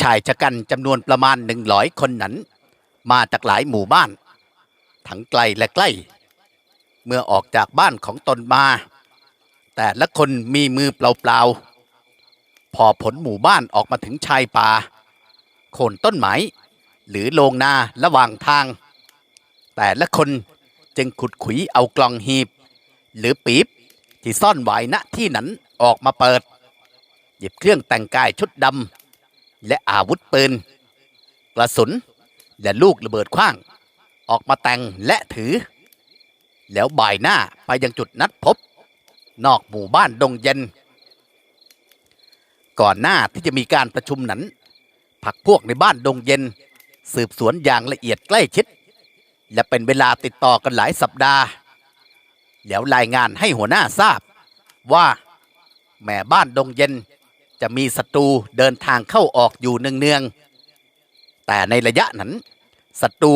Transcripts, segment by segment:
ชายชะกันจำนวนประมาณหนึ่งร้อยคนนั้น มาจากหลายหมู่บ้าน ทั้งไกลและใกล้ เมื่อออกจากบ้านของตนมา แต่ละคนมีมือเปล่าๆ พอผลหมู่บ้านออกมาถึงชายป่าโคนต้นไม้หรือโลงนาระหว่างทาง แต่ละคนจึงขุดขุยเอากล่องหีบ หรือปีบที่ซ่อนไว้ณที่นั้นออกมาเปิด หยิบเครื่องแต่งกายชุดดำ และอาวุธปืน กระสุน และลูกระเบิดขว้าง ออกมาแต่งและถือ แล้วบ่ายหน้าไปยังจุดนัดพบ นอกหมู่บ้านดงเย็น ก่อนหน้าที่จะมีการประชุมนั้นพักพวกในบ้านดงเย็น สืบสวนอย่างละเอียดใกล้ชิด และเป็นเวลาติดต่อกันหลายสัปดาห์ แล้วรายงานให้หัวหน้าทราบว่าแม่บ้านดงเย็น จะมีศัตรูเดินทางเข้าออกอยู่เนืองๆแต่ในระยะนั้นศัตรู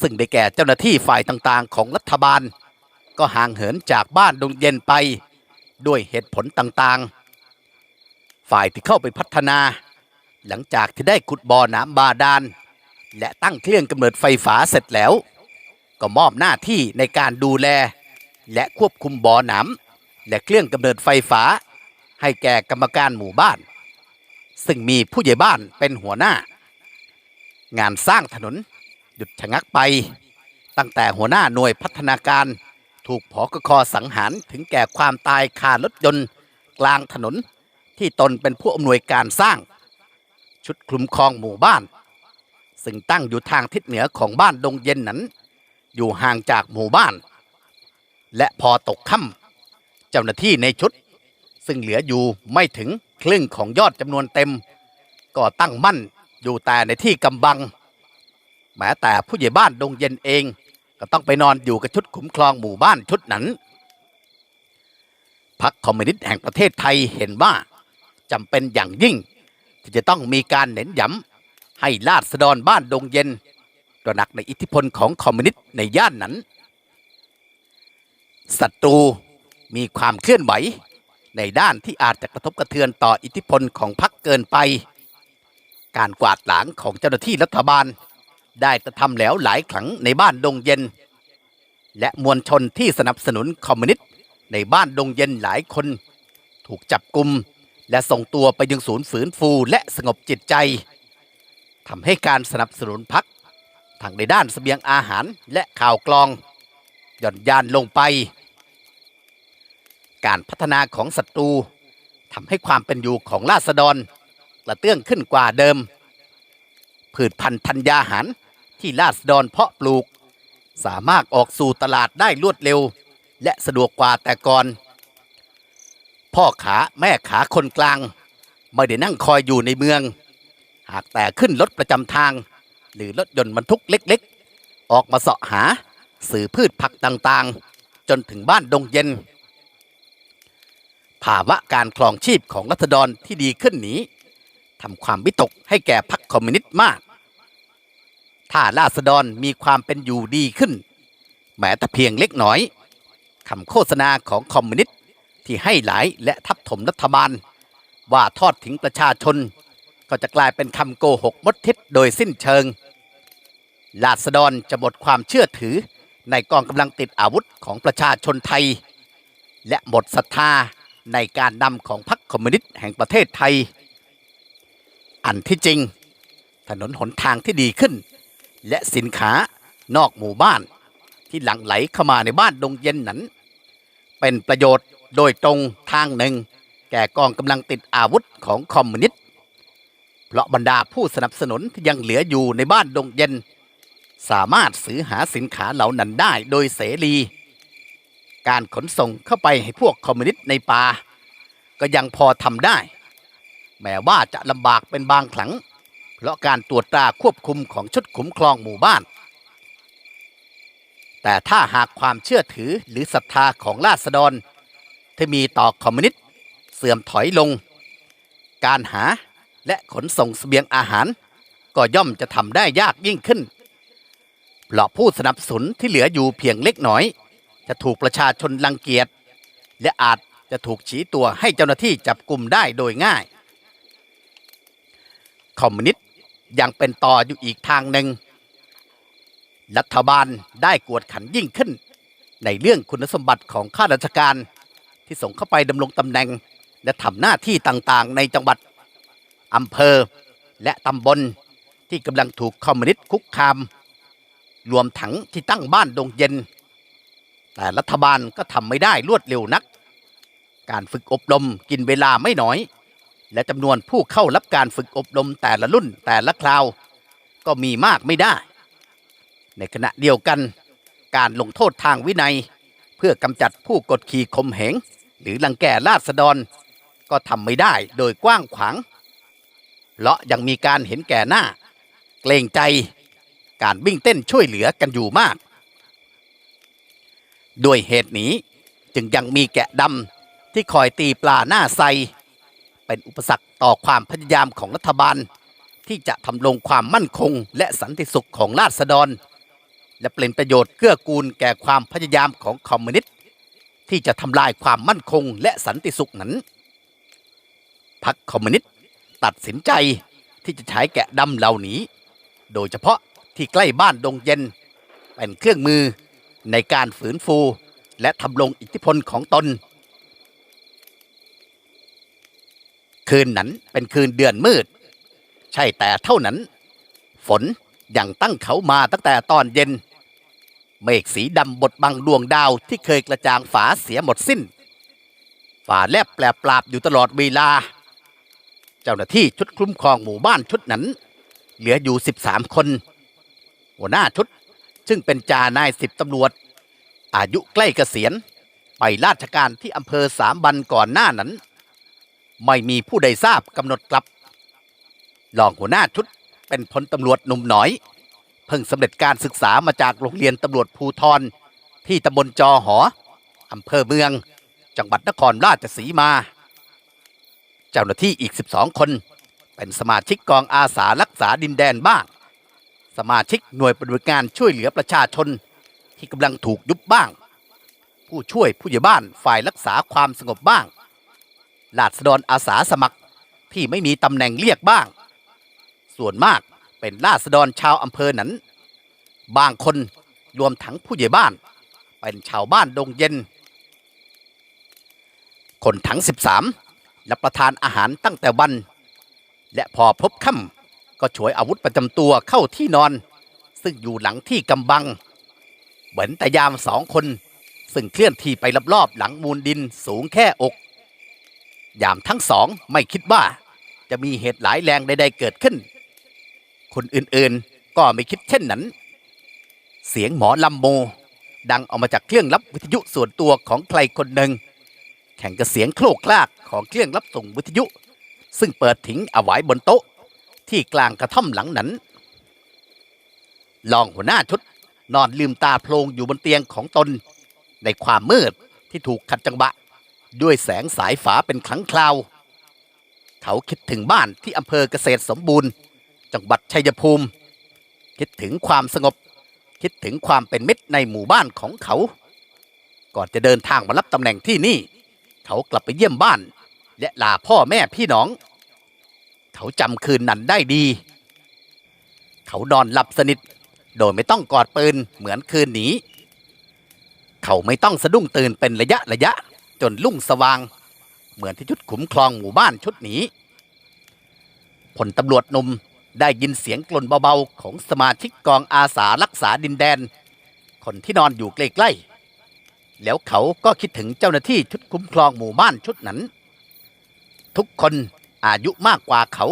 ซึ่งได้แก่เจ้าหน้าที่ฝ่ายต่างๆ ของรัฐบาล ก็ห่างเหินจากบ้านดงเย็นไปด้วยเหตุผลต่างๆ ฝ่ายที่เข้าไปพัฒนา หลังจากที่ได้ขุดบ่อน้ำบาดาล และตั้งเครื่องกำเนิดไฟฟ้าเสร็จแล้ว ก็มอบหน้าที่ในการดูแล และควบคุมบ่อน้ำและเครื่องกำเนิดไฟฟ้า ให้แก่กรรมการหมู่บ้าน ซึ่งมีผู้ใหญ่บ้านเป็นหัวหน้า งานสร้างถนนหยุดชะงักไป ตั้งแต่หัวหน้าหน่วยพัฒนาการ ถูกผอกคอสังหารถึงแก่ความตายคารถยนต์ กลางถนนที่ตนเป็นผู้อำนวยการสร้าง ชุดคลุมครองหมู่บ้าน ซึ่งตั้งอยู่ทางทิศเหนือของบ้านดงเย็นนั้น อยู่ห่างจากหมู่บ้าน และพอตกค่ำเจ้าหน้าที่ในชุด ซึ่งเหลืออยู่ไม่ถึงครึ่งของยอดจำนวนเต็ม ก็ตั้งมั่นอยู่แต่ในที่กำบัง แม้แต่ผู้ใหญ่บ้านดงเย็นเอง ก็ต้องไปนอนอยู่กับชุดคุ้มครองหมู่บ้านชุดนั้นพรรคคอมมิวนิสต์แห่งประเทศไทยเห็นว่าจำเป็นอย่างยิ่ง ที่จะต้องมีการเน้นย้ำให้ราษฎรบ้านดงเย็นตระหนักในอิทธิพลของคอมมิวนิสต์ในย่านนั้นศัตรูมีความเคลื่อนไหว ในด้านที่อาจจะกระทบกระเทือนต่ออิทธิพลของพรรคเกินไป การกวาดหลังของเจ้าหน้าที่รัฐบาล ได้กระทำแล้วหลายครั้งในบ้านดงเย็น และมวลชนที่สนับสนุนคอมมิวนิสต์ในบ้านดงเย็นหลายคน ถูกจับกลุ่มและส่งตัวไปยังศูนย์ฝืนฟูและสงบจิตใจทำให้การสนับสนุนพรรคทางในด้านเสบียงอาหารและข่าวกลองหย่อนยานลงไป การพัฒนาของศัตรูทำให้ความเป็นอยู่ของราษฎรกระเตื้องขึ้นกว่าเดิม พืชพันธุ์ธัญญาหารที่ราษฎรเพาะปลูก สามารถออกสู่ตลาดได้รวดเร็ว และสะดวกกว่าแต่ก่อน พ่อขาแม่ขาคนกลาง ไม่ได้นั่งคอยอยู่ในเมือง หากแต่ขึ้นรถประจำทาง หรือรถยนต์บรรทุกเล็กๆ ออกมาเสาะหาสื่อพืชผักต่างๆ จนถึงบ้านดงเย็น ภาวะการครองชีพของรัษฎรที่ดีขึ้นนี้ทำความวิตกให้แก่พรรคคอมมิวนิสต์มาก ถ้าราษฎรมีความเป็นอยู่ดีขึ้น แม้แต่เพียงเล็กน้อยคำโฆษณาของคอมมิวนิสต์ที่ให้หลายและทับถมรัฐบาล ว่าทอดทิ้งประชาชน ก็จะกลายเป็นคำโกหกมดทิศโดยสิ้นเชิงราษฎรจะหมดความเชื่อถือในกองกำลังติดอาวุธของประชาชนไทย และหมดศรัทธา ในการนำของพรรคคอมมิวนิสต์แห่งประเทศไทย อันที่จริง ถนนหนทางที่ดีขึ้น และสินค้านอกหมู่บ้านที่หลั่งไหลเข้ามาในบ้านดงเย็นนั้น เป็นประโยชน์โดยตรงทางหนึ่ง แก่กองกำลังติดอาวุธของคอมมิวนิสต์เพราะบรรดาผู้สนับสนุนที่ยังเหลืออยู่ในบ้านดงเย็น สามารถซื้อหาสินค้าเหล่านั้นได้โดยเสรี การขนส่งเข้าไปให้พวกคอมมิวนิสต์ในป่าก็ยังพอทำได้ แม้ว่าจะลำบากเป็นบางครั้ง เพราะการตรวจตราควบคุมของชุดคุ้มครองหมู่บ้าน แต่ถ้าหากความเชื่อถือหรือศรัทธาของราษฎร ที่มีต่อคอมมิวนิสต์เสื่อมถอยลง การหาและขนส่งเสบียงอาหาร ก็ย่อมจะทำได้ยากยิ่งขึ้นเพราะผู้สนับสนุนที่เหลืออยู่เพียงเล็กน้อย จะถูกประชาชนรังเกียจและอาจจะถูกชี้ตัวให้เจ้าหน้าที่จับกลุ่มได้โดยง่าย คอมมิวนิสต์ยังเป็นต่ออยู่อีกทางหนึ่ง รัฐบาลได้กวดขันยิ่งขึ้น ในเรื่องคุณสมบัติของข้าราชการที่ส่งเข้าไปดำรงตำแหน่ง และทำหน้าที่ต่างๆ ในจังหวัดอำเภอและตำบลที่กำลังถูกคอมมิวนิสต์คุกคาม รวมทั้งที่ตั้งบ้านดงเย็น แต่รัฐบาลก็ทำไม่ได้รวดเร็วนัก การฝึกอบรมกินเวลาไม่น้อย และจำนวนผู้เข้ารับการฝึกอบรมแต่ละรุ่นแต่ละคราว ก็มีมากไม่ได้ ในขณะเดียวกัน การลงโทษทางวินัย เพื่อกำจัดผู้กดขี่ข่มเหงหรือลังแกราษฎร ก็ทำไม่ได้โดยกว้างขวางเพราะยังมีการเห็นแก่หน้า เกรงใจการวิ่งเต้นช่วยเหลือกันอยู่มาก ด้วยเหตุนี้จึงยังมีแกะดำที่คอยตีปลาหน้าไซ เป็นอุปสรรคต่อความพยายามของรัฐบาล ที่จะทำลงความมั่นคงและสันติสุขของราษฎร และเป็นประโยชน์เกื้อกูลแก่ความพยายามของคอมมิวนิสต์ที่จะทำลายความมั่นคงและสันติสุขนั้นพรรคคอมมิวนิสต์ตัดสินใจที่จะใช้แกะดำเหล่านี้ โดยเฉพาะที่ใกล้บ้านดงเย็น เป็นเครื่องมือ ในการฝืนฟู และทำลงอิทธิพลของตน คืนนั้นเป็นคืนเดือนมืด ใช่แต่เท่านั้น ฝนยังตั้งเขามาตั้งแต่ตอนเย็น เมฆสีดำบดบังดวงดาวที่เคยกระจ่างฝาเสียหมดสิ้นฝาแลบแปลปราบอยู่ตลอดเวลา เจ้าหน้าที่ชุดคุ้มครองหมู่บ้านชุดนั้น เหลืออยู่ 13 คน หัวหน้าชุด ซึ่งเป็นจ่านายสิบตำรวจ อายุใกล้เกษียณ ไปราชการที่อำเภอสามบันก่อนหน้านั้น ไม่มีผู้ใดทราบกำหนดกลับรองหัวหน้าชุดเป็นพลตำรวจหนุ่มหน่อย เพิ่งสำเร็จการศึกษามาจากโรงเรียนตำรวจภูทรที่ตำบลจอหออำเภอเมือง จังหวัดนครราชสีมา เจ้าหน้าที่อีก 12 คน เป็นสมาชิกกองอาสารักษาดินแดนบ้าง สมาชิกหน่วยปฏิบัติการช่วยเหลือประชาชน ที่กำลังถูกยุบบ้าง ผู้ช่วยผู้ใหญ่บ้านฝ่ายรักษาความสงบบ้างราษฎรอาสาสมัครที่ไม่มีตำแหน่งเรียกบ้าง ส่วนมากเป็นราษฎรชาวอำเภอนั้น บางคนรวมทั้งผู้ใหญ่บ้าน เป็นชาวบ้านดงเย็น คนทั้ง 13รับประทานอาหารตั้งแต่วัน และพอพบค่ำ ก็ฉวยอาวุธประจำตัวเข้าที่นอน ซึ่งอยู่หลังที่กำบัง เหมือนแต่ยามสองคน ซึ่งเคลื่อนที่ไปรอบๆหลังมูลดินสูงแค่อก ยามทั้งสองไม่คิดว่า จะมีเหตุหลายแรงใดๆเกิดขึ้น คนอื่นๆก็ไม่คิดเช่นนั้น เสียงหมอลำโม ดังออกมาจากเครื่องรับวิทยุส่วนตัวของใครคนหนึ่ง แข่งกับเสียงโครกคลากของเครื่องรับส่งวิทยุ ซึ่งเปิดทิ้งเอาไว้บนโต๊ะ ที่กลางกระท่อมหลังนั้นรองหัวหน้าชุด นอนลืมตาโพลงอยู่บนเตียงของตน ในความมืดที่ถูกขัดจังหวะด้วยแสงสายฝาเป็นครั้งคราว เขาคิดถึงบ้านที่อำเภอเกษตรสมบูรณ์ จังหวัดชัยภูมิ คิดถึงความสงบ คิดถึงความเป็นมิตรในหมู่บ้านของเขา ก่อนจะเดินทางมารับตำแหน่งที่นี่ เขากลับไปเยี่ยมบ้าน และลาพ่อแม่พี่น้อง เขาจำคืนนั้นได้ดี เขานอนหลับสนิท โดยไม่ต้องกอดปืนเหมือนคืนนี้ เขาไม่ต้องสะดุ้งตื่นเป็นระยะระยะ จนลุ่งสว่าง เหมือนที่ชุดขุมคลองหมู่บ้านชุดนี้พลตำรวจหนุ่มได้ยินเสียงกลนเบาๆ ของสมาชิกกองอาสารักษาดินแดน คนที่นอนอยู่ใกล้ๆ แล้วเขาก็คิดถึงเจ้าหน้าที่ชุดคุ้มครองหมู่บ้านชุดนั้น ทุกคน อายุมากกว่าเขา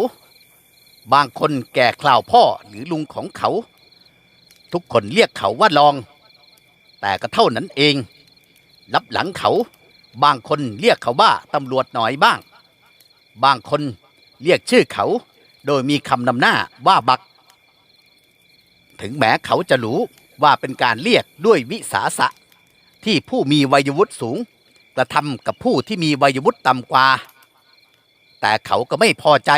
บางคนแก่คราวพ่อหรือลุงของเขา ทุกคนเรียกเขาว่าลอง แต่ก็เท่านั้นเอง รับหลังเขา บางคนเรียกเขาว่าตำรวจหน่อยบ้าง บางคนเรียกชื่อเขา โดยมีคำนำหน้าว่าบัก ถึงแม้เขาจะรู้ว่าเป็นการเรียกด้วยวิสาสะ ที่ผู้มีวัยวุฒิสูงกระทำกับผู้ที่มีวัยวุฒิต่ำกว่า แต่เขาก็ไม่พอใจ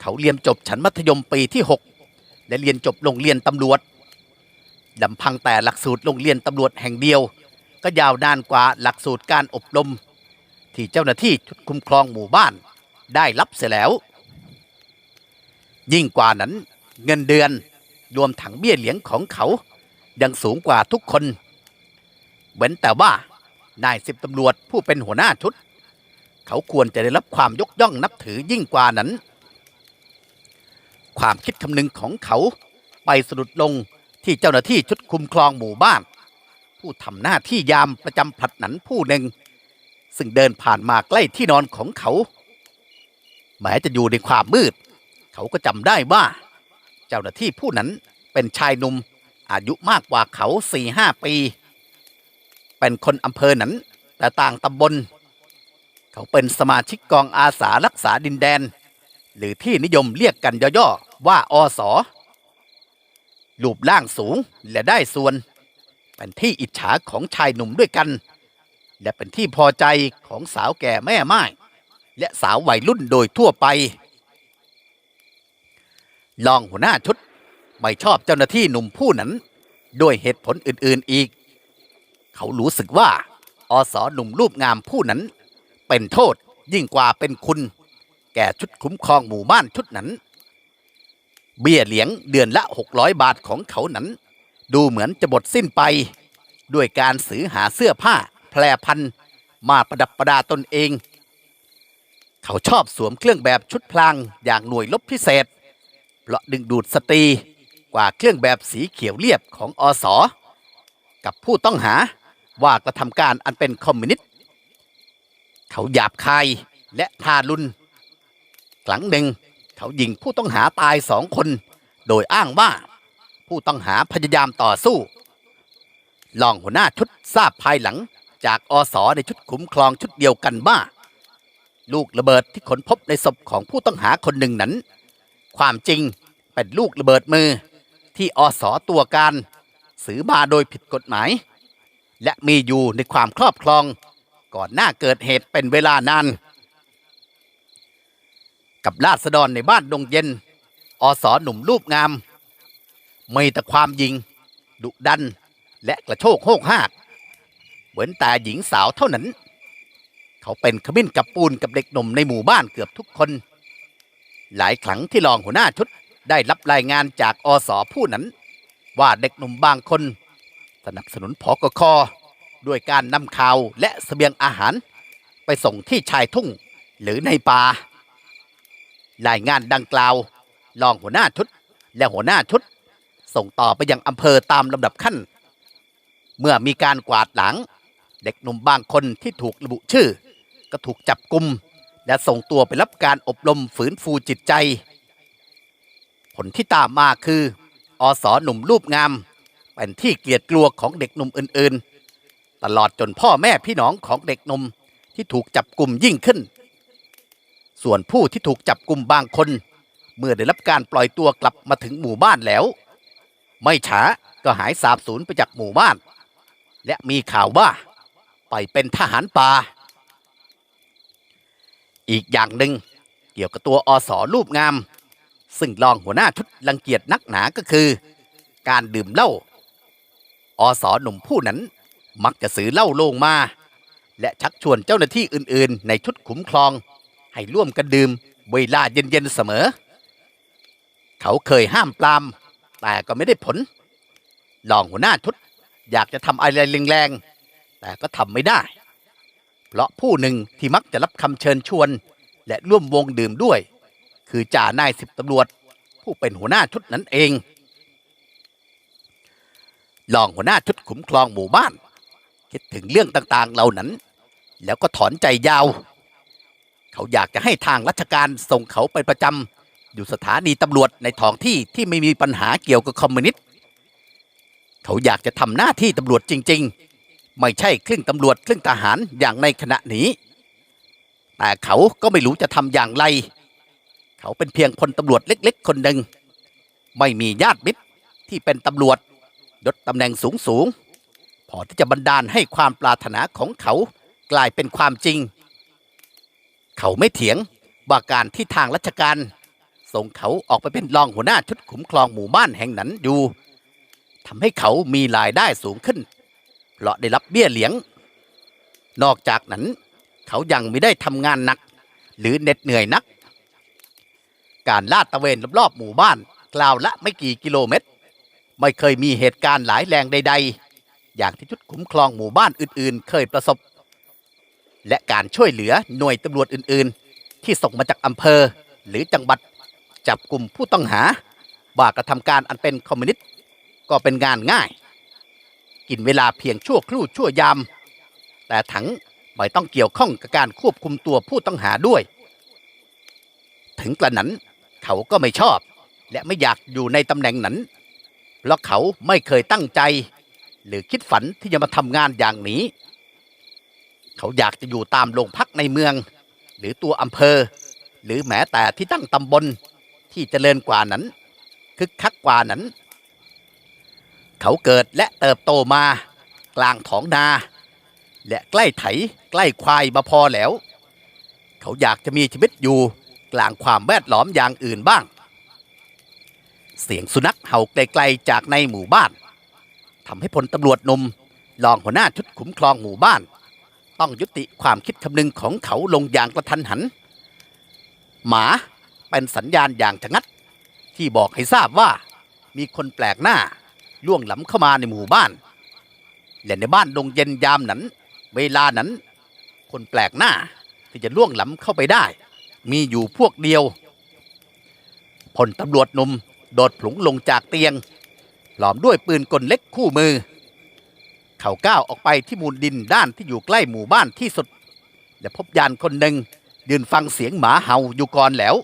เขาเรียนจบชั้นมัธยมปีที่ 6 และเรียนจบโรงเรียนตำรวจลำพังแต่หลักสูตรโรงเรียนตำรวจแห่งเดียว ก็ยาวนานกว่าหลักสูตรการอบรม ที่เจ้าหน้าที่ชุดคุ้มครองหมู่บ้านได้รับเสียแล้ว ยิ่งกว่านั้นเงินเดือนรวมถังเบี้ยเลี้ยงของเขายังสูงกว่าทุกคนเว้นแต่ว่านายสิบตำรวจผู้เป็นหัวหน้าชุด เขาควรจะได้รับความยกย่องนับถือยิ่งกว่านั้น ความคิดคำนึงของเขาไปสะดุดลงที่เจ้าหน้าที่ชุดคุมครองหมู่บ้าน ผู้ทำหน้าที่ยามประจำผลัดหนันผู้หนึ่ง ซึ่งเดินผ่านมาใกล้ที่นอนของเขา แม้จะอยู่ในความมืด เขาก็จำได้ว่า เจ้าหน้าที่ผู้นั้นเป็นชายหนุ่มอายุมากกว่าเขาสี่ห้าปี เป็นคนอำเภอนั้น แต่ต่างตำบล เขาเป็นสมาชิกกองอาสารักษาดินแดน หรือที่นิยมเรียกกันย่อๆว่าอสรูปร่างสูงและได้ส่วน เป็นที่อิจฉาของชายหนุ่มด้วยกัน และเป็นที่พอใจของสาวแก่แม่ไม้และสาววัยรุ่นโดยทั่วไปรองหัวหน้าชุดไม่ชอบเจ้าหน้าที่หนุ่มผู้นั้น ด้วยเหตุผลอื่นๆอีก เขารู้สึกว่า อสหนุ่มรูปงามผู้นั้น เป็นโทษยิ่งกว่าเป็นคุณ แก่ชุดคุ้มครองหมู่บ้านชุดนั้น เบี้ยเลี้ยงเดือนละ 600 บาทของเขานั้น ดูเหมือนจะหมดสิ้นไป ด้วยการซื้อหาเสื้อผ้า แพรพันมาประดับประดาตนเอง เขาชอบสวมเครื่องแบบชุดพลางอย่างหน่วยลบพิเศษ เพราะดึงดูดสตรีกว่าเครื่องแบบสีเขียวเรียบของอสอกับผู้ต้องหาว่ากระทำการอันเป็นคอมมิวนิสต์ เขาหยาบคายและทารุณครั้งหนึ่งเขายิงผู้ต้องหาตายสองคน โดยอ้างว่าผู้ต้องหาพยายามต่อสู้รองหัวหน้าชุดทราบภายหลังจากอสในชุดคุ้มครองชุดเดียวกันว่า ลูกระเบิดที่ขนพบในศพของผู้ต้องหาคนหนึ่งนั้น ความจริงเป็นลูกระเบิดมือที่อสตัวการ ซื้อมาโดยผิดกฎหมาย และมีอยู่ในความครอบครอง ก่อนหน้าเกิดเหตุเป็นเวลานาน กับราษฎรในบ้านดงเย็น อสหนุ่มรูปงาม มีแต่ความยิง ดุดัน และกระโชกโหกหากเหมือนแต่หญิงสาวเท่านั้น เขาเป็นขมิ้นกับปูนกับเด็กหนุ่มในหมู่บ้านเกือบทุกคน หลายครั้งที่รองหัวหน้าชุดได้รับรายงานจากอสผู้นั้น ว่าเด็กหนุ่มบางคน สนับสนุนพอกค ด้วยการนำข่าวและเสบียงอาหาร ไปส่งที่ชายทุ่งหรือในป่ารายงานดังกล่าวรองหัวหน้าชุดและหัวหน้าชุด ส่งต่อไปยังอำเภอตามลำดับขั้น เมื่อมีการกวาดหลัง เด็กหนุ่มบางคนที่ถูกระบุชื่อ ก็ถูกจับกลุ่มและส่งตัวไปรับการอบรมฝืนฟูจิตใจ ผลที่ตามมาคือ อสหนุ่มรูปงาม เป็นที่เกลียดกลัวของเด็กหนุ่มอื่นๆ ตลอดจนพ่อแม่พี่น้องของเด็กนมที่ถูกจับกลุ่มยิ่งขึ้น ส่วนผู้ที่ถูกจับกลุ่มบางคน เมื่อได้รับการปล่อยตัวกลับมาถึงหมู่บ้านแล้ว ไม่ช้าก็หายสาบสูญไปจากหมู่บ้าน และมีข่าวว่าไปเป็นทหารป่าอีกอย่างหนึ่งเกี่ยวกับตัวอสอรูปงาม ซึ่งรองหัวหน้าชุดรังเกียจนักหนาก็คือ การดื่มเหล้าอสอหนุ่มผู้นั้น มักจะซื้อเหล้าโลงมา และชักชวนเจ้าหน้าที่อื่นๆ ในชุดขุมคลอง ให้ร่วมกันดื่มเวลาเย็นๆเสมอ เขาเคยห้ามปราม แต่ก็ไม่ได้ผลรองหัวหน้าชุด อยากจะทำอะไรแรงๆแต่ก็ทำไม่ได้ เพราะผู้หนึ่งที่มักจะรับคำเชิญชวน และร่วมวงดื่มด้วย คือจ่านายสิบตำรวจ ผู้เป็นหัวหน้าชุดนั้นเองรองหัวหน้าชุดขุมคลองหมู่บ้าน คิดถึงเรื่องต่างๆเหล่านั้น แล้วก็ถอนใจยาว เขาอยากจะให้ทางราชการส่งเขาไปประจำอยู่สถานีตำรวจในท้องที่ที่ไม่มีปัญหาเกี่ยวกับคอมมิวนิสต์เขาอยากจะทำหน้าที่ตำรวจจริง ๆ ไม่ใช่ครึ่งตำรวจครึ่งทหารอย่างในขณะนี้ แต่เขาก็ไม่รู้จะทำอย่างไร เขาเป็นเพียงพลตำรวจเล็ก ๆ คนหนึ่งไม่มีญาติมิตรที่เป็นตำรวจยศตำแหน่งสูงสูง อที่จะบันดาลให้ความปรารถนาของเขากลายเป็นความจริง เขาไม่เถียงว่าการที่ทางราชการส่งเขาออกไปเป็นรองหัวหน้าชุดขุมครองหมู่บ้านแห่งนั้นอยู่ทำให้เขามีรายได้สูงขึ้นเพราะได้รับเบี้ยเลี้ยง นอกจากนั้น เขายังไม่ได้ทำงานหนัก หรือเหน็ดเหนื่อยนัก การลาดตระเวนรอบๆหมู่บ้านกล่าวละไม่กี่กิโลเมตร ไม่เคยมีเหตุการณ์หลายแรงใด ๆ อย่างที่ชุดคุ้มครองหมู่บ้านอื่น ๆ เคยประสบ และการช่วยเหลือหน่วยตำรวจอื่น ๆ ที่ส่งมาจากอำเภอ หรือจังหวัดจับกลุ่มผู้ต้องหาว่ากระทำการอันเป็นคอมมิวนิสต์ก็เป็นงานง่าย กินเวลาเพียงชั่วครู่ชั่วยามแต่ทั้งไม่ต้องเกี่ยวข้องกับการควบคุมตัวผู้ต้องหาด้วย ถึงกระนั้นเขาก็ไม่ชอบ และไม่อยากอยู่ในตำแหน่งนั้นเพราะเขาไม่เคยตั้งใจ หรือคิดฝันที่จะมาทำงานอย่างนี้ เขาอยากจะอยู่ตามโรงพักในเมือง หรือตัวอำเภอ หรือแม้แต่ที่ตั้งตำบลที่เจริญกว่านั้นคึกคักกว่านั้น เขาเกิดและเติบโตมา กลางท้องนา และใกล้ไถใกล้ควายมาพอแล้ว เขาอยากจะมีชีวิตอยู่กลางความแวดล้อมอย่างอื่นบ้าง เสียงสุนัขเห่าไกลๆจากในหมู่บ้าน ทำให้พลตำรวจหนมรองหัวหน้าชุดขุมคลองหมู่บ้าน ต้องยุติความคิดคำนึงของเขาลงอย่างกระทันหัน หมาเป็นสัญญาณอย่างชะงัด ที่บอกให้ทราบว่ามีคนแปลกหน้าล่วงล้ำเข้ามาในหมู่บ้าน และในบ้านดงเย็นยามนั้น เวลานั้น คนแปลกหน้าที่จะล่วงล้ำเข้าไปได้ มีอยู่พวกเดียวพลตำรวจหนุ่มโดดผลุงลงจากเตียง หลอมด้วยปืนกลเล็กคู่มือ เขาก้าวออกไปที่มูลดินด้านที่อยู่ใกล้หมู่บ้านที่สุด และพบยานคนหนึ่งยืนฟังเสียงหมาเห่าอยู่ก่อนแล้ว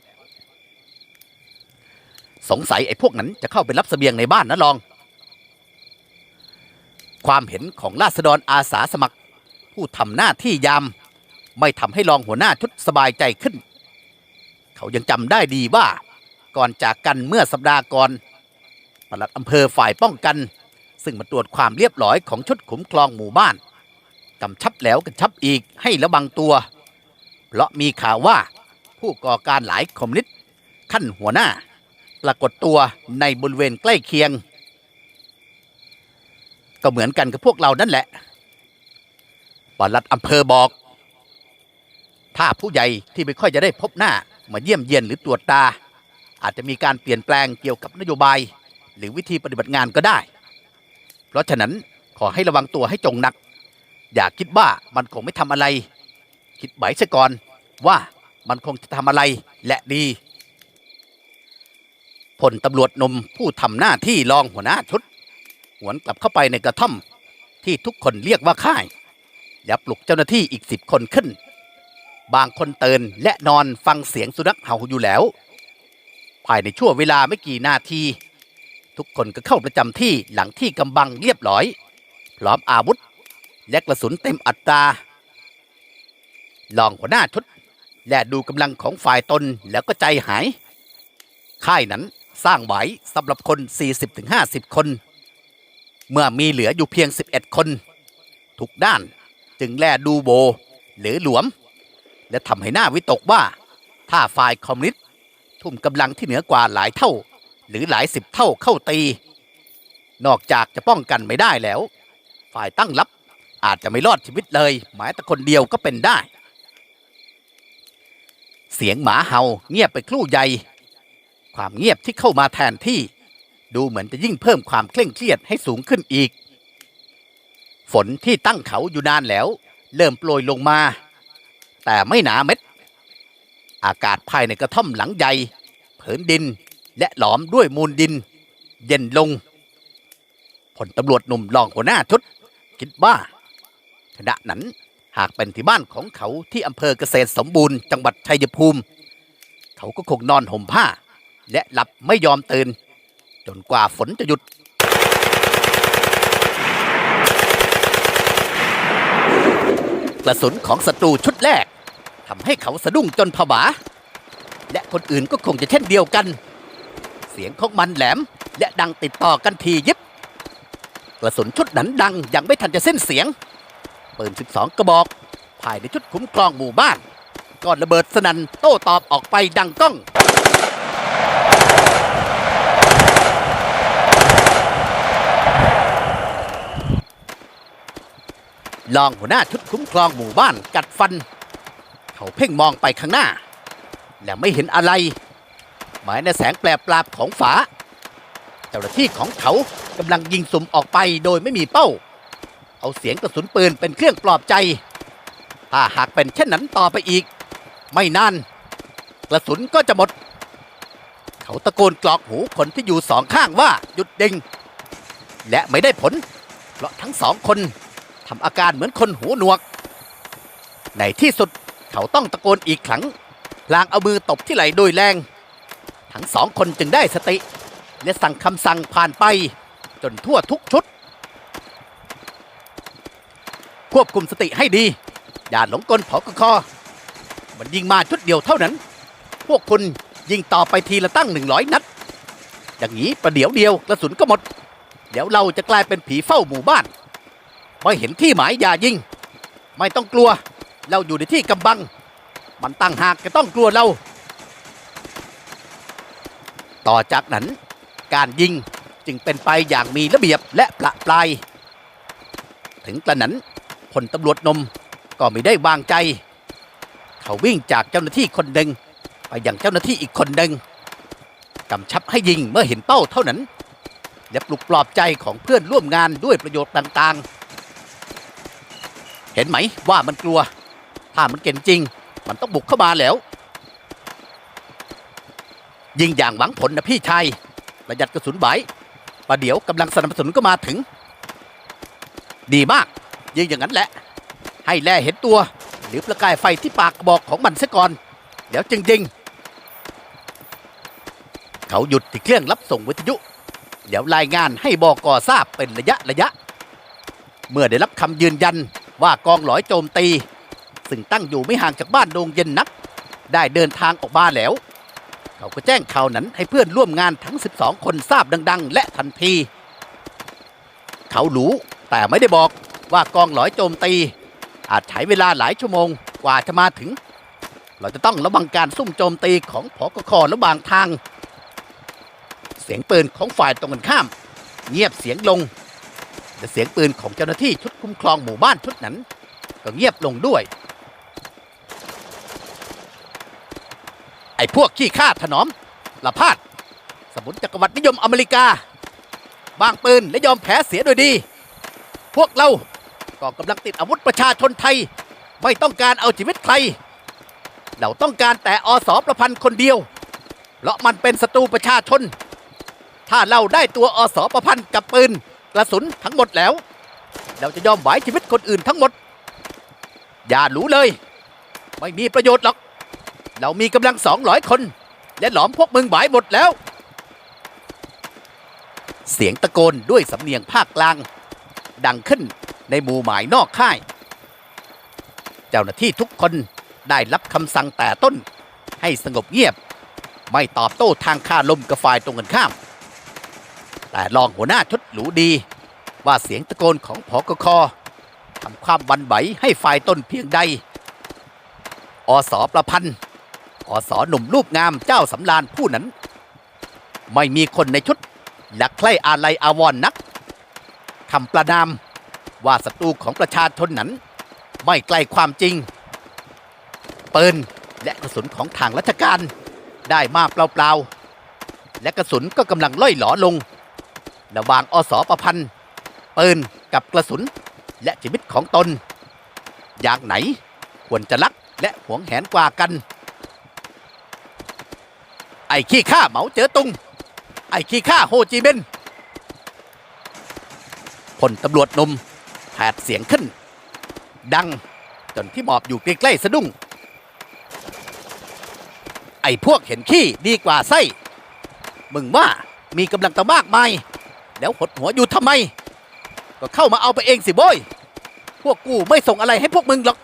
สงสัยไอ้พวกนั้นจะเข้าไปรับเสบียงในบ้านนะลอง ความเห็นของราษฎรอาสาสมัคร ผู้ทำหน้าที่ยาม ไม่ทำให้รองหัวหน้าชุดสบายใจขึ้น เขายังจำได้ดีว่าก่อนจากกันเมื่อสัปดาห์ก่อน ปลัดอำเภอฝ่ายป้องกัน ซึ่งมาตรวจความเรียบร้อยของชุดขุมคลองหมู่บ้านกำชับแล้วกำชับอีกให้ระวังตัว เพราะมีข่าวว่าผู้ก่อการหลายคอมมิวนิสต์ขั้นหัวหน้า ปรากฏตัวในบริเวณใกล้เคียง ก็เหมือนกันกับพวกเรานั่นแหละปลัดอำเภอบอก ถ้าผู้ใหญ่ที่ไม่ค่อยจะได้พบหน้ามาเยี่ยมเยียนหรือตรวจตา อาจจะมีการเปลี่ยนแปลงเกี่ยวกับนโยบาย หรือวิธีปฏิบัติงานก็ได้ เพราะฉะนั้นขอให้ระวังตัวให้จงหนัก อย่าคิดว่ามันคงไม่ทำอะไร คิดไว้ซะก่อนว่ามันคงจะทำอะไรและดีพลตำรวจนมผู้ทำหน้าที่รองหัวหน้าชุด หวนกลับเข้าไปในกระท่อมที่ทุกคนเรียกว่าค่ายแล้วปลุกเจ้าหน้าที่อีกสิบคนขึ้น บางคนเตื่นและนอนฟังเสียงสุนัขเห่าอยู่แล้ว ภายในช่วงเวลาไม่กี่นาที ทุกคนก็เข้าประจำที่หลังที่กำบังเรียบร้อยพร้อมอาวุธ และกระสุนเต็มอัตราลองหัวหน้าชุด และดูกำลังของฝ่ายตนแล้วก็ใจหาย ค่ายนั้นสร้างไว้สำหรับคน 40-50 คน เมื่อมีเหลืออยู่เพียง 11 คน ทุกด้านจึงแลดูโบ หรือหลวม และทำให้หน้าวิตกว่า ถ้าฝ่ายคอมมิวนิสต์ทุ่มกำลังที่เหนือกว่าหลายเท่า หรือหลายสิบเท่าเข้าตี นอกจากจะป้องกันไม่ได้แล้ว ฝ่ายตั้งรับอาจจะไม่รอดชีวิตเลยหมายแต่คนเดียวก็เป็นได้ เสียงหมาเห่าเงียบไปครู่ใหญ่ ความเงียบที่เข้ามาแทนที่ ดูเหมือนจะยิ่งเพิ่มความเคร่งเครียดให้สูงขึ้นอีก ฝนที่ตั้งเขาอยู่นานแล้ว เริ่มโปรยลงมา แต่ไม่หนาเม็ด อากาศภายในกระท่อมหลังใหญ่เผินดิน และหลอมด้วยมูลดิน เย็นลงผลตำรวจหนุ่มรองหัวหน้าชุด คิดว่าขณะนั้นหากเป็นที่บ้านของเขาที่อำเภอเกษตรสมบูรณ์จังหวัดชัยภูมิ เขาก็คงนอนห่มผ้า และหลับไม่ยอมตื่น จนกว่าฝนจะหยุด กระสุนของศัตรูชุดแรกทำให้เขาสะดุ้งจนผวาและคนอื่นก็คงจะเช่นเดียวกัน สียงของมันแหลม และดังติดต่อกันทียิบ กระสุนชุดนั้นดังยังไม่ทันจะสิ้นเสียงปืน 12 กระบอก ภายในชุดคุ้มครองหมู่บ้านก่อนระเบิดสนั่นโต้ตอบออกไปดังก้องรองหัวหน้าชุดคุ้มครองหมู่บ้านกัดฟัน เขาเพ่งมองไปข้างหน้า และไม่เห็นอะไร หมายในแสงแปลปราบของฝา เจ้าหน้าที่ของเขากำลังยิงสุ่มออกไปโดยไม่มีเป้า เอาเสียงกระสุนปืนเป็นเครื่องปลอบใจ ถ้าหากเป็นเช่นนั้นต่อไปอีก ไม่นานกระสุนก็จะหมด เขาตะโกนกรอกหูคนที่อยู่สองข้างว่าหยุดดิง และไม่ได้ผล เพราะทั้งสองคนทำอาการเหมือนคนหูหนวก ในที่สุดเขาต้องตะโกนอีกครั้งลางเอามือตบที่ไหล่โดยแรง ทั้งสองคนจึงได้สติ และสั่งคำสั่งผ่านไป จนทั่วทุกชุด ควบคุมสติให้ดี อย่าหลงกลเผอกคอมันยิงมาชุดเดียวเท่านั้น พวกคุณยิงต่อไปทีละตั้งหนึ่งร้อยนัด อย่างนี้ประเดี๋ยวเดียวกระสุนก็หมด เดี๋ยวเราจะกลายเป็นผีเฝ้าหมู่บ้านพอเห็นที่หมายอย่ายิง ไม่ต้องกลัว เราอยู่ในที่กำบัง มันตั้งหากจะต้องกลัวเรา ต่อจากนั้นการยิงจึงเป็นไปอย่างมีระเบียบและประปราย ถึงกระนั้นพลตำรวจนมก็ไม่ได้วางใจ เขาวิ่งจากเจ้าหน้าที่คนหนึ่งไปยังเจ้าหน้าที่อีกคนหนึ่งกำชับให้ยิงเมื่อเห็นเป้าเท่านั้น และปลุกปลอบใจของเพื่อนร่วมงานด้วยประโยชน์ต่างๆ เห็นไหมว่ามันกลัว ถ้ามันเก่งจริง มันต้องบุกเข้ามาแล้ว ยิงอย่างหวังผลนะพี่ชายประหยัดกระสุนไว้ประเดี๋ยวกำลังสนับสนุนก็มาถึง ดีมาก ยิงอย่างนั้นแหละ ให้แล่เห็นตัว หรือประกายไฟที่ปากกระบอกของมันซะก่อนเดี๋ยวจึงยิง เขาหยุดที่เครื่องรับส่งวิทยุ เดี๋ยวรายงานให้บอกอทราบเป็นระยะระยะ เมื่อได้รับคำยืนยันว่ากองหลอยโจมตี ซึ่งตั้งอยู่ไม่ห่างจากบ้านโดงเย็นนัก ได้เดินทางออกมานแล้ว เขาก็แจ้งข่าวนั้นให้เพื่อนร่วมงานทั้ง 12 คนทราบดัง ๆ และทันที เขารู้แต่ไม่ได้บอกว่ากองหลอยโจมตี อาจใช้เวลาหลายชั่วโมงกว่าจะมาถึง เราจะต้องระวังการซุ่มโจมตีของพกคระบางทาง เสียงปืนของฝ่ายตรงกันข้าม เงียบเสียงลงและเสียงปืนของเจ้าหน้าที่ชุดคุ้มครองหมู่บ้านชุดนั้น ก็เงียบลงด้วย ไอ้พวกขี้ข้าถนอมละพาด สมุนจักรวรรดินิยมอเมริกา บางปืนและยอมแพ้เสียโดยดี พวกเราก็กำลังติดอาวุธประชาชนไทย ไม่ต้องการเอาชีวิตใคร เราต้องการแต่อสอประพันธ์คนเดียว เพราะมันเป็นศัตรูประชาชน ถ้าเราได้ตัวอสอประพันธ์กับปืนกระสุนทั้งหมดแล้ว เราจะยอมไหวชีวิตคนอื่นทั้งหมด อย่าหลูเลย ไม่มีประโยชน์หรอก เรามีกำลังสองร้อยคน และหลอมพวกมึงไหวหมดแล้ว เสียงตะโกนด้วยสำเนียงภาคกลาง ดังขึ้นในหมู่หมายนอกค่าย เจ้าหน้าที่ทุกคนได้รับคำสั่งแต่ต้นให้สงบเงียบ ไม่ตอบโต้ทางค่าลมกับฝ่ายตรงกันข้าม แต่รองหัวหน้าชุดหรูดีว่าเสียงตะโกนของพอกคทำความบันไหวให้ฝ่ายต้นเพียงใด อสอประพันธ์ อสอหนุ่มรูปงามเจ้าสำราญผู้นั้น ไม่มีคนในชุดหลักใคร่อาลัยอาวรณ์นักคำประนามว่าศัตรูของประชาชนนั้น ไม่ไกลความจริง ปืนและกระสุนของทางราชการได้มาเปล่าๆ และกระสุนก็กำลังล่อยหลอลง ระหว่างอสอประพันธ์ปืนกับกระสุนและชีวิตของตน อย่างไหนควรจะรักและหวงแหนกว่ากัน ไอ้ขี้ข้าเหมาเจ๋อตุง ไอ้ขี้ข้าโฮจีมินห์พลตำรวจหนมแผดเสียงขึ้น ดังจนที่หมอบอยู่ใกล้ๆสะดุ้ง ไอ้พวกเห็นขี้ดีกว่าไส้ มึงว่ามีกำลังตะมากมายแล้วหดหัวอยู่ทำไม ก็เข้ามาเอาไปเองสิโบย พวกกูไม่ส่งอะไรให้พวกมึงหรอก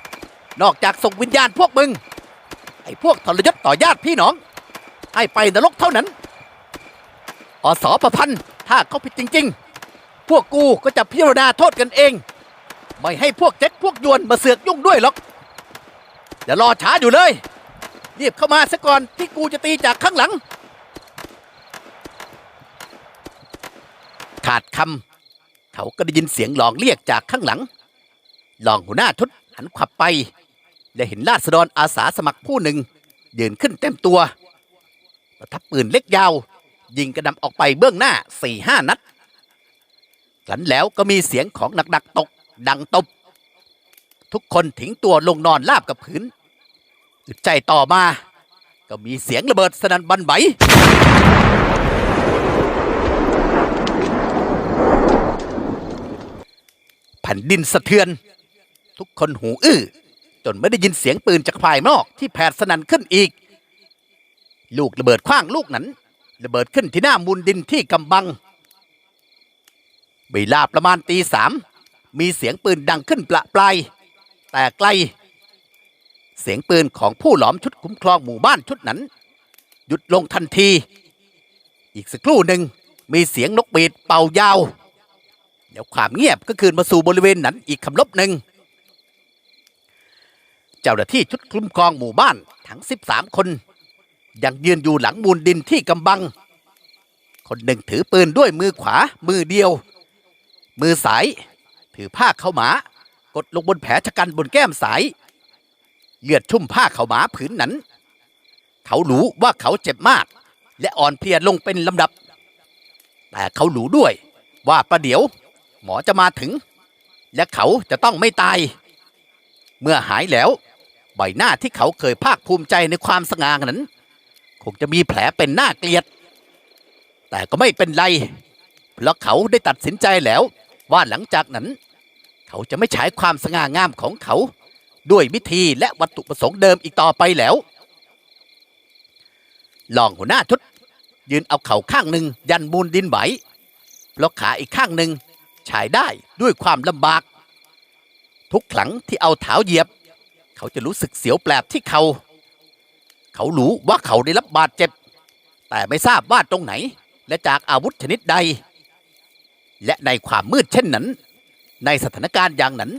นอกจากส่งวิญญาณพวกมึง ไอ้พวกทรยศต่อญาติพี่น้อง ให้ไปนรกเท่านั้น อสอประพันธ์ถ้าเขาผิดจริง ๆ พวกกูก็จะพิจารณาโทษกันเอง ไม่ให้พวกเจ๊กพวกยวนมาเสือกยุ่งด้วยหรอก อย่ารอช้าอยู่เลยรีบเข้ามาซะก่อนที่กูจะตีจากข้างหลัง ขาดคำเขาก็ได้ยินเสียงหลองเรียกจากข้างหลังหลองหัวหน้าชุดหันขวับไปและเห็นราษฎรอาสาสมัครผู้หนึ่งยืนขึ้นเต็มตัว ประทับปืนเล็กยาว ยิงกระหนำออกไปเบื้องหน้าสี่ห้านัดหลันแล้วก็มีเสียงของหนักๆตก ดังตบ ทุกคนทิ้งตัวลงนอนราบกับพื้นอึดใจต่อมา ก็มีเสียงระเบิดสนั่นบันไหวแผ่นดินสะเทือน ทุกคนหูอื้อ จนไม่ได้ยินเสียงปืนจากภายนอกที่แผดสนั่นขึ้นอีก ลูกระเบิดคว้างลูกนั้นระเบิดขึ้นที่หน้ามูลดินที่กำบังเวลาประมาณตีสามมีเสียงปืนดังขึ้นประปรายแต่ไกล เสียงปืนของผู้หลอมชุดคุ้มครองหมู่บ้านชุดนั้น หยุดลงทันที อีกสักครู่หนึ่งมีเสียงนกบีดเป่ายาวแล้วความเงียบก็คืนมาสู่บริเวณนั้นอีกคำลบหนึ่งเจ้าหน้าที่ชุดคุ้มครองหมู่บ้านทั้ง 13 คน ยังยืนอยู่หลังมูลดินที่กำบัง คนหนึ่งถือปืนด้วยมือขวา มือเดียว มือสาย ถือผ้าเข้าหมา กดลงบนแผลชะกันบนแก้มสาย เลือดชุ่มผ้าเขาหมาผืนนั้น เขารู้ว่าเขาเจ็บมาก และอ่อนเพลียลงเป็นลำดับ แต่เขารู้ด้วยว่าประเดี๋ยว หมอจะมาถึง และเขาจะต้องไม่ตาย เมื่อหายแล้ว ใบหน้าที่เขาเคยภาคภูมิใจในความสง่านั้น คงจะมีแผลเป็นหน้าเกลียด แต่ก็ไม่เป็นไร เพราะเขาได้ตัดสินใจแล้ว ว่าหลังจากนั้น เขาจะไม่ใช้ความสง่างามของเขา ด้วยวิธีและวัตถุประสงค์เดิมอีกต่อไปแล้วลองหัวหน้าชุด ยืนเอาเข่าข้างหนึ่งยันมูลดินไหวเพราะขาอีกข้างหนึ่งฉายได้ด้วยความลำบาก ทุกครั้งที่เอาเท้าเหยียบ เขาจะรู้สึกเสียวแปลบที่เขา เขารู้ว่าเขาได้รับบาดเจ็บ แต่ไม่ทราบว่าตรงไหน และจากอาวุธชนิดใด และในความมืดเช่นนั้น ในสถานการณ์อย่างนั้น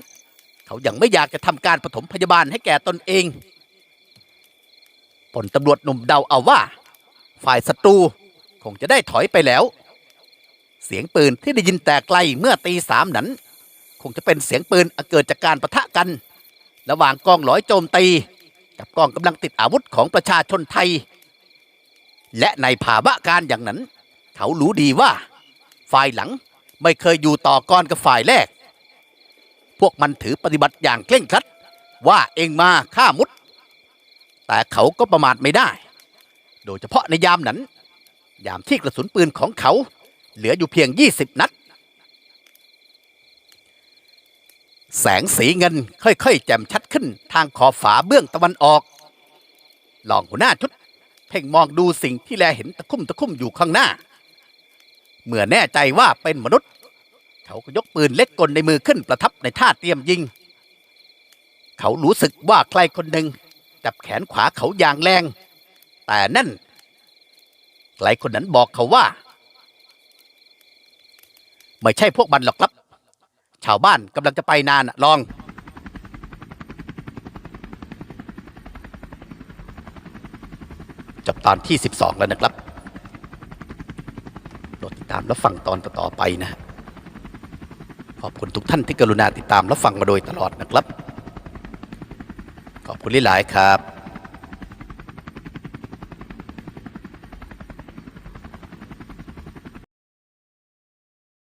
เขายังไม่อยากจะทำการปฐมพยาบาลให้แก่ตนเองผลตำรวจหนุ่มเดาเอาว่า ฝ่ายศัตรูคงจะได้ถอยไปแล้ว เสียงปืนที่ได้ยินแต่ไกลเมื่อตีสามนั้น คงจะเป็นเสียงปืนเกิดจากการประทะกัน ระหว่างกองหลอยโจมตี กับกองกำลังติดอาวุธของประชาชนไทย และในภาวะการอย่างนั้น เขารู้ดีว่า ฝ่ายหลังไม่เคยอยู่ต่อกรกับฝ่ายแรก พวกมันถือปฏิบัติอย่างเคร่งครัดว่าเองมาฆ่ามุด แต่เขาก็ประมาทไม่ได้ โดยเฉพาะในยามนั้น ยามที่กระสุนปืนของเขา เหลืออยู่เพียง 20 นัด แสงสีเงินค่อยๆ แจ่มชัดขึ้นทางขอบฝาเบื้องตะวันออกลองหัวหน้าชุด เพ่งมองดูสิ่งที่แลเห็นตะคุ่มตะคุ่มอยู่ข้างหน้า เมื่อแน่ใจว่าเป็นมนุษย์ เขาก็ยกปืนเล็กกลในมือขึ้นประทับในท่าเตรียมยิง เขารู้สึกว่าใครคนหนึ่งจับแขนขวาเขาอย่างแรง แต่นั่นใครคนนั้นบอกเขาว่า ไม่ใช่พวกมันหรอกครับ ชาวบ้านกำลังจะไปนานน่ะลองจับตอนที่ 12 แล้วนะครับโปรดติดตามและฟังตอนต่อๆไปนะฮะขอบคุณทุกท่านที่กรุณาติดตามและฟังมาโดยตลอดนะครับ ขอบคุณหลายๆครับ